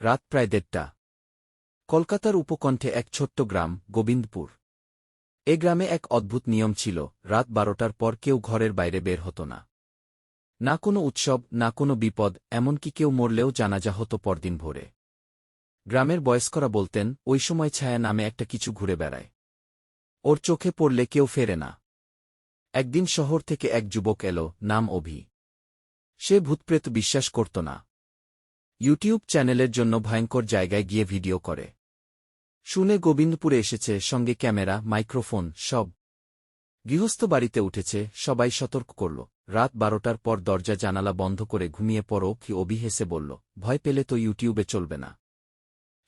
রাত প্রায় দেড়টা। কলকাতার উপকণ্ঠে এক ছোট্ট গ্রাম, গোবিন্দপুর। এ গ্রামে এক অদ্ভুত নিয়ম ছিল, রাত বারোটার পর কেউ ঘরের বাইরে বের হতো না। না কোনো উৎসব, না কোনো বিপদ, এমনকি কেউ মরলেও জানাজা হতো পরদিন ভোরে। গ্রামের বয়স্করা বলতেন, ওই সময় ছায়া নামে একটা কিছু ঘুরে বেড়ায়। ওর চোখে পড়লে কেউ ফেরে না। একদিন শহর থেকে এক যুবক এলো, নাম অভি। সে ভূতপ্রেত বিশ্বাস করত না। ইউটিউব চ্যানেলের জন্য ভয়ঙ্কর জায়গায় গিয়ে ভিডিও করে। শুনে গোবিন্দপুরে এসেছে, সঙ্গে ক্যামেরা, মাইক্রোফোন, সব। গৃহস্থ বাড়িতে উঠেছে, সবাই সতর্ক করল। রাত বারোটার পর দরজা জানালা বন্ধ করে ঘুমিয়ে পড়ো কি অভি হেসে বলল, ভয় পেলে তো ইউটিউবে চলবে না।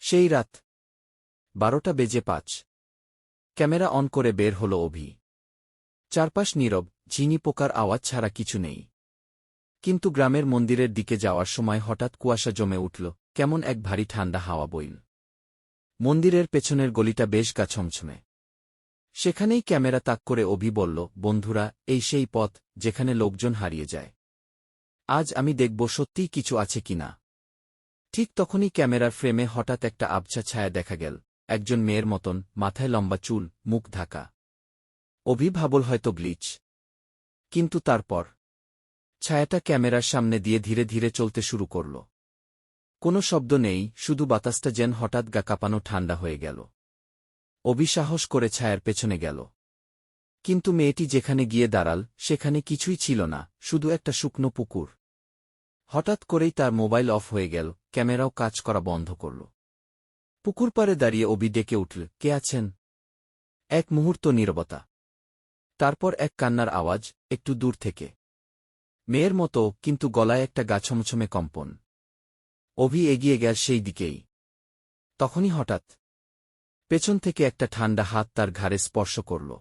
সেই রাত বারোটা বেজে পাঁচ। ক্যামেরা অন করে বের হল অভি। চারপাশ নীরব ঝিনি পোকার আওয়াজ ছাড়া কিছু নেই। কিন্তু গ্রামের মন্দিরের দিকে যাওয়ার সময় হঠাৎ কুয়াশা জমে উঠল, কেমন এক ভারী ঠান্ডা হাওয়া বইল। মন্দিরের পেছনের গলিটা বেশ গা ছমছমে। সেখানেই ক্যামেরা তাক করে অভি বলল, বন্ধুরা, এই সেই পথ যেখানে লোকজন হারিয়ে যায়। আজ আমি দেখব সত্যিই কিছু আছে কিনা। ঠিক তখনই ক্যামেরার ফ্রেমে হঠাৎ একটা আবছা ছায়া দেখা গেল, একজন মেয়ের মতন, মাথায় লম্বা চুল, মুখ ঢাকা। অভি ভাবল হয়তো ব্লিচ কিন্তু তারপর ছায়াটা ক্যামেরার সামনে দিয়ে ধীরে ধীরে চলতে শুরু করল। কোনো শব্দ নেই, শুধু বাতাসটা যেন হঠাৎ গা কাঁপানো ঠান্ডা হয়ে গেল। অবিসাহস করে ছায়ার পেছনে গেল। কিন্তু মেয়েটি যেখানে গিয়ে দাঁড়াল, সেখানে কিছুই ছিল না, শুধু একটা শুকনো পুকুর। হঠাৎ করেই তার মোবাইল অফ হয়ে গেল, ক্যামেরাও কাজ করা বন্ধ করল। পুকুর পারে দাঁড়িয়ে অবি ডেকে উঠল, কে আছেন? এক মুহূর্ত নীরবতা। তারপর এক কান্নার আওয়াজ, একটু দূর থেকে। মেয়ের মতো, কিন্তু গলায় একটা গাছমছমে কম্পন। অভি এগিয়ে গেল সেই দিকেই। তখনই হঠাৎ পেছন থেকে একটা ঠান্ডা হাত তার ঘাড়ে স্পর্শ করল।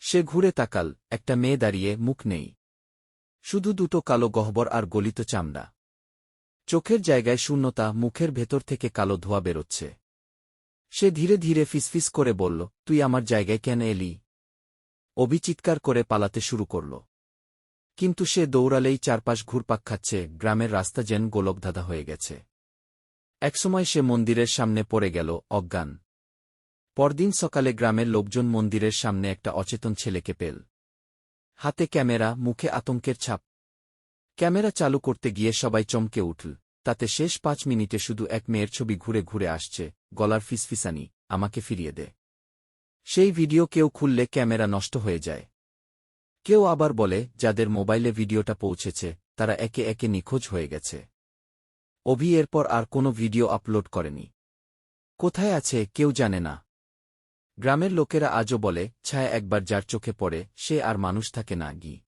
সে ঘুরে তাকাল, একটা মেয়ে দাঁড়িয়ে, মুখ নেই। শুধু দুটো কালো গহ্বর আর গলিত চামড়া। চোখের জায়গায় শূন্যতা, মুখের ভেতর থেকে কালো ধোয়া বেরোচ্ছে। সে ধীরে ধীরে ফিসফিস করে বলল, তুই আমার জায়গায় কেন এলি? অভি করে পালাতে শুরু করল। কিন্তু সে দৌড়ালেই চারপাশ ঘুরপাক খাচ্ছে, গ্রামের রাস্তা যেন গোলকধাঁধা হয়ে গেছে। একসময় সে মন্দিরের সামনে পড়ে গেল, অজ্ঞান। পরদিন সকালে গ্রামের লোকজন মন্দিরের সামনে একটা অচেতন ছেলেকে পেল। হাতে ক্যামেরা, মুখে আতঙ্কের ছাপ। ক্যামেরা চালু করতে গিয়ে সবাই চমকে উঠল। তাতে শেষ পাঁচ মিনিটে শুধু এক মেয়ের ছবি ঘুরে ঘুরে আসছে, গলার ফিসফিসানি, আমাকে ফিরিয়ে দে। সেই ভিডিও কেউ খুললে ক্যামেরা নষ্ট হয়ে যায়। কেউ আবার বলে, যাদের মোবাইলে ভিডিওটা পৌঁছেছে, তারা একে একে নিখোঁজ হয়ে গেছে। অভি এরপর আর কোনো ভিডিও আপলোড করেনি। কোথায় আছে, কেউ জানে না। গ্রামের লোকেরা আজও বলে, ছায়া একবার যার চোখে পড়ে, সে আর মানুষ থাকে না, গি।